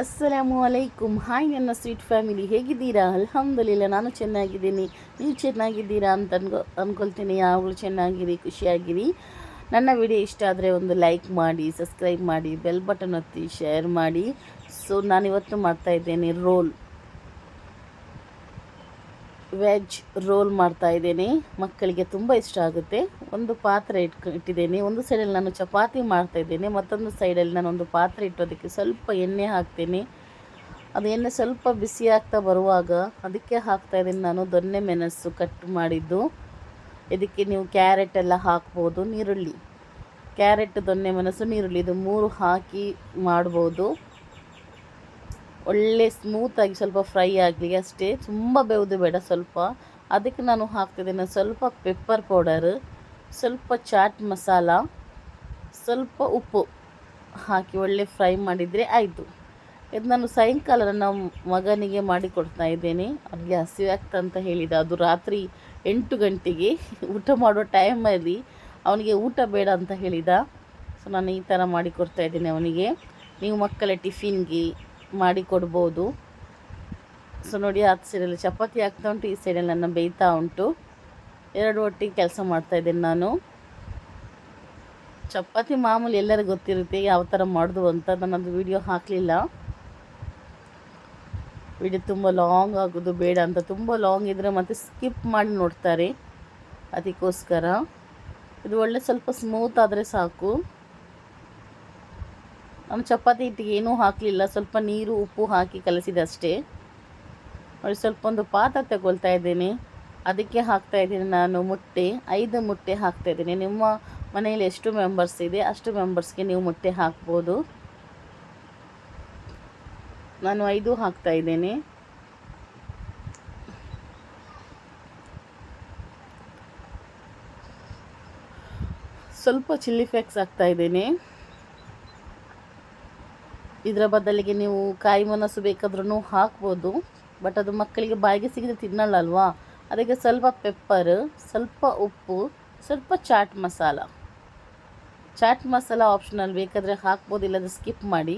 ಅಸ್ಸಲಾಮು ಅಲೈಕುಮ್ ಹಾಯ್ ನನ್ನ sweet family ಹೇಗಿದ್ದೀರಾ? ಅಲ್ಹಮ್ದುಲಿಲ್ಲ, ನಾನು ಚೆನ್ನಾಗಿದ್ದೀನಿ. ನೀವು ಚೆನ್ನಾಗಿದ್ದೀರಾ ಅಂತ ಅನ್ಕೋ ಅಂದ್ಕೊಳ್ತೀನಿ ಯಾವಾಗಲೂ ಚೆನ್ನಾಗಿರಿ, ಖುಷಿಯಾಗಿರಿ. ನನ್ನ ವಿಡಿಯೋ ಇಷ್ಟ ಆದರೆ ಒಂದು ಲೈಕ್ ಮಾಡಿ ಸಬ್ಸ್ಕ್ರೈಬ್ ಮಾಡಿ ಬೆಲ್ ಬಟನ್ ಒತ್ತಿ ಶೇರ್ ಮಾಡಿ. ಸೊ ನಾನಿವತ್ತು ಮಾಡ್ತಾಯಿದ್ದೇನೆ ರೋಲ್ ವೆಜ್ ರೋಲ್ ಮಾಡ್ತಾ ಇದ್ದೇನೆ. ಮಕ್ಕಳಿಗೆ ತುಂಬ ಇಷ್ಟ ಆಗುತ್ತೆ. ಒಂದು ಪಾತ್ರೆ ಇಟ್ಕ, ಇಟ್ಟಿದ್ದೇನೆ. ಒಂದು ಸೈಡಲ್ಲಿ ನಾನು ಚಪಾತಿ ಮಾಡ್ತಾ ಇದ್ದೇನೆ. ಮತ್ತೊಂದು ಸೈಡಲ್ಲಿ ನಾನು ಒಂದು ಪಾತ್ರೆ ಇಟ್ಟು ಅದಕ್ಕೆ ಸ್ವಲ್ಪ ಎಣ್ಣೆ ಹಾಕ್ತೇನೆ. ಅದು ಎಣ್ಣೆ ಸ್ವಲ್ಪ ಬಿಸಿ ಆಗ್ತಾ ಬರುವಾಗ ಅದಕ್ಕೆ ಹಾಕ್ತಾ ಇದ್ದೀನಿ ನಾನು ದೊನ್ನೆ ಮೆಣಸು ಕಟ್ ಮಾಡಿದ್ದು. ಇದಕ್ಕೆ ನೀವು ಕ್ಯಾರೆಟ್ ಎಲ್ಲ ಹಾಕ್ಬೋದು, ನೀರುಳ್ಳಿ. ಕ್ಯಾರೆಟ್, ದೊನ್ನೆ ಮೆಣಸು, ನೀರುಳ್ಳಿ, ಇದು ಮೂರು ಹಾಕಿ ಮಾಡ್ಬೋದು. ಒಳ್ಳೆ ಸ್ಮೂತಾಗಿ ಸ್ವಲ್ಪ ಫ್ರೈ ಆಗಲಿ, ಅಷ್ಟೇ. ತುಂಬ ಬೇವುದು ಬೇಡ ಸ್ವಲ್ಪ. ಅದಕ್ಕೆ ನಾನು ಹಾಕ್ತಿದ್ದೇನೆ ಸ್ವಲ್ಪ ಪೆಪ್ಪರ್ ಪೌಡರ್ ಸ್ವಲ್ಪ ಚಾಟ್ ಮಸಾಲ ಸ್ವಲ್ಪ ಉಪ್ಪು ಹಾಕಿ ಒಳ್ಳೆ ಫ್ರೈ ಮಾಡಿದರೆ ಆಯಿತು. ಇದು ನಾನು ಸಾಯಂಕಾಲ ನನ್ನ ಮಗನಿಗೆ ಮಾಡಿಕೊಡ್ತಾ ಇದ್ದೇನೆ. ಅವ್ರಿಗೆ ಹಸಿವೆ ಅಂತ ಹೇಳಿದ. ಅದು ರಾತ್ರಿ ಎಂಟು ಗಂಟೆಗೆ ಊಟ ಮಾಡೋ ಟೈಮಲ್ಲಿ ಅವನಿಗೆ ಊಟ ಬೇಡ ಅಂತ ಹೇಳಿದ. ಸೊ ನಾನು ಈ ಥರ ಮಾಡಿಕೊಡ್ತಾ ಇದ್ದೀನಿ ಅವನಿಗೆ. ನೀವು ಮಕ್ಕಳ ಟಿಫಿನ್ಗೆ ಮಾಡಿ ಕೊಡ್ಬೋದು ಸೊ ನೋಡಿ ಹತ್ತು ಸೈಡಲ್ಲಿ ಚಪಾತಿ ಆಗ್ತಾ ಉಂಟು, ಈ ಸೈಡಲ್ಲಿ ನನ್ನ ಬೇಯ್ತಾ ಉಂಟು. ಎರಡು ಒಟ್ಟಿಗೆ ಕೆಲಸ ಮಾಡ್ತಾ ಇದ್ದೇನೆ ನಾನು. ಚಪಾತಿ ಮಾಮೂಲಿ ಎಲ್ಲರಿಗೂ ಗೊತ್ತಿರುತ್ತೆ ಯಾವ ಥರ ಮಾಡೋದು ಅಂತ ನನ್ನದು ವಿಡಿಯೋ ಹಾಕಲಿಲ್ಲ. ವಿಡಿಯೋ ತುಂಬ ಲಾಂಗ್ ಆಗೋದು, ಬೇಡ ಅಂತ. ತುಂಬ ಲಾಂಗ್ ಇದ್ದರೆ ಮತ್ತೆ ಸ್ಕಿಪ್ ಮಾಡಿ ನೋಡ್ತಾರೆ. ಅದಕ್ಕೋಸ್ಕರ. ಇದು ಒಳ್ಳೆ ಸ್ವಲ್ಪ ಸ್ಮೂತ್ ಆದರೆ ಸಾಕು. ನಾನು ಚಪಾತಿ ಹಿಟ್ಟಿಗೆ ಏನೂ ಹಾಕಲಿಲ್ಲ. ಸ್ವಲ್ಪ ನೀರು, ಉಪ್ಪು ಹಾಕಿ ಕಲಸಿದೆ ಅಷ್ಟೇ. ಸ್ವಲ್ಪ ಒಂದು ಪಾತ್ರೆ ತಗೊಳ್ತಾ ಇದ್ದೇನೆ. ಅದಕ್ಕೆ ಹಾಕ್ತಾ ಇದ್ದೀನಿ ನಾನು ಮೊಟ್ಟೆ. ಐದು ಮೊಟ್ಟೆ ಹಾಕ್ತಾ ಇದ್ದೀನಿ. ನಿಮ್ಮ ಮನೆಯಲ್ಲಿ ಎಷ್ಟು ಮೆಂಬರ್ಸ್ ಇದೆ? ಅಷ್ಟು ಮೆಂಬರ್ಸ್ಗೆ ನೀವು ಮೊಟ್ಟೆ ಹಾಕ್ಬೋದು. ನಾನು ಐದು ಹಾಕ್ತಾ ಇದ್ದೇನೆ. ಸ್ವಲ್ಪ ಚಿಲ್ಲಿ ಫ್ಲೇಕ್ಸ್ ಹಾಕ್ತಾ ಇದ್ದೇನೆ. ಇದರ ಬದಲಿಗೆ ನೀವು ಕಾಯಿ ಮೆಣಸು ಬೇಕಾದ್ರೂ ಹಾಕ್ಬೋದು. ಬಟ್ ಅದು ಮಕ್ಕಳಿಗೆ ಬಾಯಿಗೆ ಸಿಗದೆ ತಿನ್ನಲ್ಲ ಅಲ್ವಾ ಅದಕ್ಕೆ ಸ್ವಲ್ಪ ಪೆಪ್ಪರ್ ಸ್ವಲ್ಪ ಉಪ್ಪು, ಸ್ವಲ್ಪ ಚಾಟ್ ಮಸಾಲ ಚಾಟ್ ಮಸಾಲ ಆಪ್ಷನಲ್ಲಿ ಬೇಕಾದರೆ ಹಾಕ್ಬೋದು ಇಲ್ಲದ ಸ್ಕಿಪ್ ಮಾಡಿ.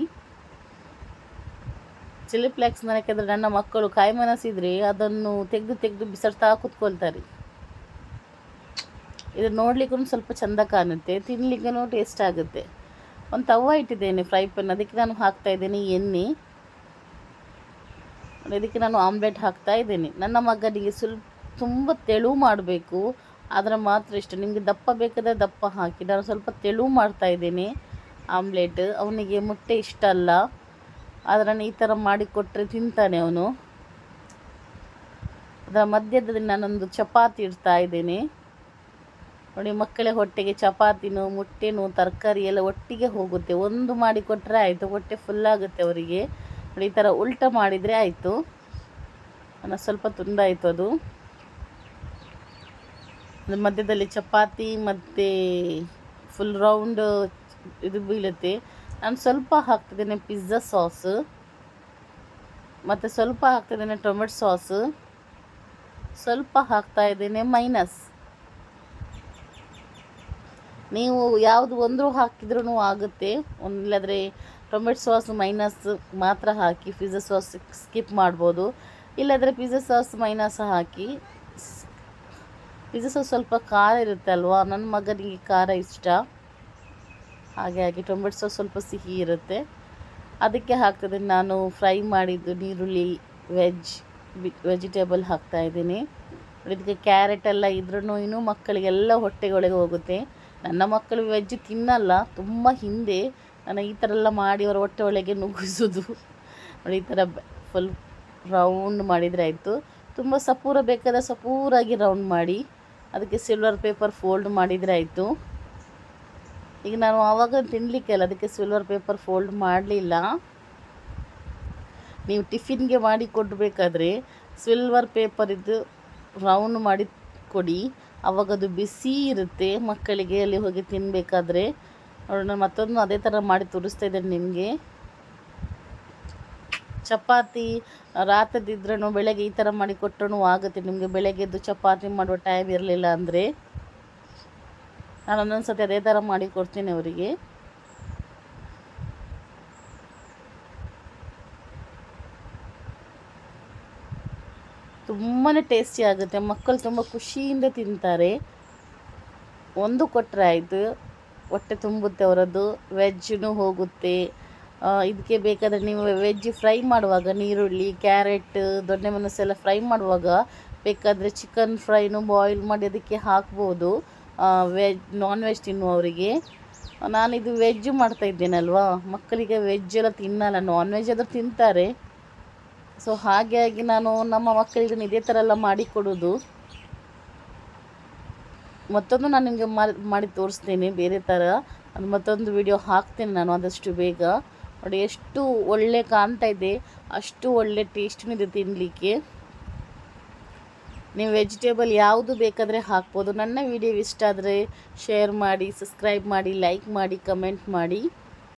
ಚಿಲ್ಲಿ ಫ್ಲೇಕ್ಸ್ ಯಾಕೆಂದರೆ ನನ್ನ ಮಕ್ಕಳು ಕಾಯಿ ಮೆಣಸಿದ್ರೆ ಅದನ್ನು ತೆಗೆದು ತೆಗೆದು ಬಿಸಾಡ್ತಾ ಕೂತ್ಕೊಳ್ತಾರೆ. ಇದು ನೋಡ್ಲಿಕ್ಕೂ ಸ್ವಲ್ಪ ಚೆಂದ ಕಾಣುತ್ತೆ ತಿನ್ನಲಿಕ್ಕೂ ಟೇಸ್ಟ್ ಆಗುತ್ತೆ. ಒಂದು ತವ ಇಟ್ಟಿದ್ದೇನೆ ಫ್ರೈ ಪ್ಯಾನ್ ಅದಕ್ಕೆ ನಾನು ಹಾಕ್ತಾ ಇದ್ದೇನೆ ಎಣ್ಣೆ. ಇದಕ್ಕೆ ನಾನು ಆಮ್ಲೆಟ್ ಹಾಕ್ತಾ ಇದ್ದೇನೆ. ನನ್ನ ಮಗನಿಗೆ ಸ್ವಲ್ಪ ತುಂಬ ತೆಳು ಮಾಡಬೇಕು. ಆದರೆ ಮಾತ್ರ ಇಷ್ಟ. ನಿಮಗೆ ದಪ್ಪ ಬೇಕಾದರೆ ದಪ್ಪ ಹಾಕಿ. ನಾನು ಸ್ವಲ್ಪ ತೆಳು ಮಾಡ್ತಾ ಇದ್ದೇನೆ ಆಮ್ಲೆಟ್ ಅವನಿಗೆ ಮೊಟ್ಟೆ ಇಷ್ಟ ಅಲ್ಲ. ಆದರೆ ನಾನು ಈ ಥರ ಮಾಡಿಕೊಟ್ರೆ ತಿಂತಾನೆ ಅವನು. ಅದರ ಮಧ್ಯದಲ್ಲಿ ನಾನೊಂದು ಚಪಾತಿ ಇಡ್ತಾ ಇದ್ದೇನೆ. ನೋಡಿ, ಮಕ್ಕಳ, ಹೊಟ್ಟೆಗೆ ಚಪಾತಿನೂ, ಮುಟ್ಟೆನೂ, ತರಕಾರಿ ಎಲ್ಲ ಒಟ್ಟಿಗೆ ಹೋಗುತ್ತೆ. ಒಂದು ಮಾಡಿ ಕೊಟ್ಟರೆ ಆಯಿತು. ಹೊಟ್ಟೆ ಫುಲ್ ಆಗುತ್ತೆ ಅವರಿಗೆ. ನೋಡಿ, ಈ ಥರ ಉಲ್ಟ ಮಾಡಿದರೆ ಆಯಿತು. ನನ್ನ ಸ್ವಲ್ಪ ತುಂಡಾಯಿತು ಅದು. ಮಧ್ಯದಲ್ಲಿ ಚಪಾತಿ ಮತ್ತು ಫುಲ್ ರೌಂಡ್ ಇದು ಬೀಳುತ್ತೆ. ನಾನು ಸ್ವಲ್ಪ ಹಾಕ್ತಿದ್ದೇನೆ ಪಿಜ್ಜಾ ಸಾಸ್ ಮತ್ತು ಸ್ವಲ್ಪ ಹಾಕ್ತಿದ್ದೇನೆ ಟೊಮೆಟೊ ಸಾಸ್ ಸ್ವಲ್ಪ ಹಾಕ್ತಾ ಇದ್ದೇನೆ ಮೈನಸ್ ನೀವು ಯಾವುದು ಒಂದು ಹಾಕಿದ್ರೂ ಆಗುತ್ತೆ. ಒಂದಿಲ್ಲದ್ರೆ ಟೊಮೆಟೊ ಸಾಸ್ ಮೈನಸ್ ಮಾತ್ರ ಹಾಕಿ ಪಿಜ್ಜಾ ಸಾಸ್ ಸ್ಕಿಪ್ ಮಾಡ್ಬೋದು. ಇಲ್ಲದ್ರೆ ಪಿಜ್ಜಾ ಸಾಸ್ ಮೈನಸ್ ಹಾಕಿ ಪಿಜ್ಜಾ ಸಾಸ್ ಸ್ವಲ್ಪ ಖಾರ ಇರುತ್ತೆ ಅಲ್ವಾ? ನನ್ನ ಮಗನಿಗೆ ಖಾರ ಇಷ್ಟ. ಹಾಗೆ ಹಾಗೆ ಟೊಮೆಟೊ ಸಾಸ್ ಸ್ವಲ್ಪ ಸಿಹಿ ಇರುತ್ತೆ. ಅದಕ್ಕೆ ಹಾಕ್ತದೆ ನಾನು ಫ್ರೈ ಮಾಡಿದ್ದು ನೀರುಳ್ಳಿ ವೆಜ್ ವೆಜಿಟೇಬಲ್ ಹಾಕ್ತಾಯಿದ್ದೀನಿ ಇದಕ್ಕೆ ಕ್ಯಾರೆಟ್ ಎಲ್ಲ ಇದ್ರೂ ಇನ್ನೂ ಮಕ್ಕಳಿಗೆಲ್ಲ ಹೊಟ್ಟೆಗೊಳಗೆ ಹೋಗುತ್ತೆ. ನನ್ನ ಮಕ್ಕಳು ವೆಜ್ ತಿನ್ನಲ್ಲ, ತುಂಬ ಹಿಂದೆ ನಾನು ಈ ಥರ ಎಲ್ಲ ಮಾಡಿ ಅವರ ಹೊಟ್ಟೆ ಒಳಗೆ ನುಗ್ಗಿಸೋದು. ನೋಡಿ, ಈ ಥರ ಫುಲ್ ರೌಂಡ್ ಮಾಡಿದರೆ ಆಯಿತು. ತುಂಬ ಸಪೂರ ಬೇಕಾದ ಸಪೂರಾಗಿ ರೌಂಡ್ ಮಾಡಿ, ಅದಕ್ಕೆ ಸಿಲ್ವರ್ ಪೇಪರ್ ಫೋಲ್ಡ್ ಮಾಡಿದರೆ ಆಯಿತು. ಈಗ ನಾನು ಆವಾಗ ತಿನ್ನಲಿಕ್ಕೆ ಅಲ್ಲ, ಅದಕ್ಕೆ ಸಿಲ್ವರ್ ಪೇಪರ್ ಫೋಲ್ಡ್ ಮಾಡಲಿಲ್ಲ. ನೀವು ಟಿಫಿನ್ಗೆ ಮಾಡಿ ಕೊಡಬೇಕಾದ್ರೆ ಸಿಲ್ವರ್ ಪೇಪರಿದ್ದು ರೌಂಡ್ ಮಾಡಿ ಕೊಡಿ. ಅವಾಗ ಅದು ಬಿಸಿ ಇರುತ್ತೆ, ಮಕ್ಕಳಿಗೆ ಅಲ್ಲಿ ಹೋಗಿ ತಿನ್ನಬೇಕಾದ್ರೆ ನಾನು ಮತ್ತೊಂದು ಅದೇ ಥರ ಮಾಡಿ ತೋರಿಸ್ತಾ ಇದ್ದೇನೆ ನಿಮಗೆ. ಚಪಾತಿ ರಾತ್ರಿದಿದ್ರೂ ಬೆಳಗ್ಗೆ ಈ ಥರ ಮಾಡಿ ಕೊಟ್ಟರೂ ಆಗುತ್ತೆ. ನಿಮಗೆ ಬೆಳಗ್ಗೆದ್ದು ಚಪಾತಿ ಮಾಡುವ ಟೈಮ್ ಇರಲಿಲ್ಲ ಅಂದರೆ. ನಾನು ಒಂದೊಂದು ಸತಿ ಅದೇ ಥರ ಮಾಡಿ ಕೊಡ್ತೀನಿ ಅವರಿಗೆ. ತುಂಬಾ ಟೇಸ್ಟಿ ಆಗುತ್ತೆ. ಮಕ್ಕಳು ತುಂಬ ಖುಷಿಯಿಂದ ತಿಂತಾರೆ. ಒಂದು ಕೊಟ್ಟರೆ ಆಯಿತು. ಹೊಟ್ಟೆ ತುಂಬುತ್ತೆ ಅವರದ್ದು. ವೆಜ್ಜೂ ಹೋಗುತ್ತೆ. ಇದಕ್ಕೆ ಬೇಕಾದರೆ ನೀವು ವೆಜ್ ಫ್ರೈ ಮಾಡುವಾಗ ನೀರುಳ್ಳಿ ಕ್ಯಾರೆಟ್ ದೊಣ್ಣೆ ಮೆಣಸೆಲ್ಲ ಫ್ರೈ ಮಾಡುವಾಗ ಬೇಕಾದರೆ ಚಿಕನ್ ಫ್ರೈನು ಬಾಯ್ಲ್ ಮಾಡಿ ಅದಕ್ಕೆ ಹಾಕ್ಬೋದು. ವೆಜ್ ನಾನ್ ವೆಜ್ ತಿನ್ನುವವರಿಗೆ ನಾನಿದು ವೆಜ್ ಮಾಡ್ತಾ ಇದ್ದೇನಲ್ವಾ? ಮಕ್ಕಳಿಗೆ ವೆಜ್ ಎಲ್ಲ ತಿನ್ನಲ್ಲ. ನಾನ್ ವೆಜ್ ಆದರೂ ತಿಂತಾರೆ. ಸೊ ಹಾಗಾಗಿ ನಾನು ನಮ್ಮ ಮಕ್ಕಳಿಗೆ ಇದೇ ಥರ ಎಲ್ಲ ಮಾಡಿಕೊಡೋದು ಮತ್ತೊಂದು ನಾನು ನಿಮಗೆ ಮಾಡಿ ತೋರಿಸ್ತೀನಿ, ಬೇರೆ ಥರ. ಅದು ಮತ್ತೊಂದು ವಿಡಿಯೋ ಹಾಕ್ತೀನಿ ನಾನು ಆದಷ್ಟು ಬೇಗ. ನೋಡಿ, ಎಷ್ಟು ಒಳ್ಳೆ ಕಾಣ್ತಾ ಇದೆ. ಅಷ್ಟು ಒಳ್ಳೆ ಟೇಸ್ಟೂ ಇದೆ ತಿನ್ನಲಿಕ್ಕೆ ನೀವು ವೆಜಿಟೇಬಲ್ ಯಾವುದು ಬೇಕಾದರೆ ಹಾಕ್ಬೋದು. ನನ್ನ ವಿಡಿಯೋ ಇಷ್ಟ ಆದರೆ ಶೇರ್ ಮಾಡಿ ಸಬ್ಸ್ಕ್ರೈಬ್ ಮಾಡಿ ಲೈಕ್ ಮಾಡಿ ಕಮೆಂಟ್ ಮಾಡಿ.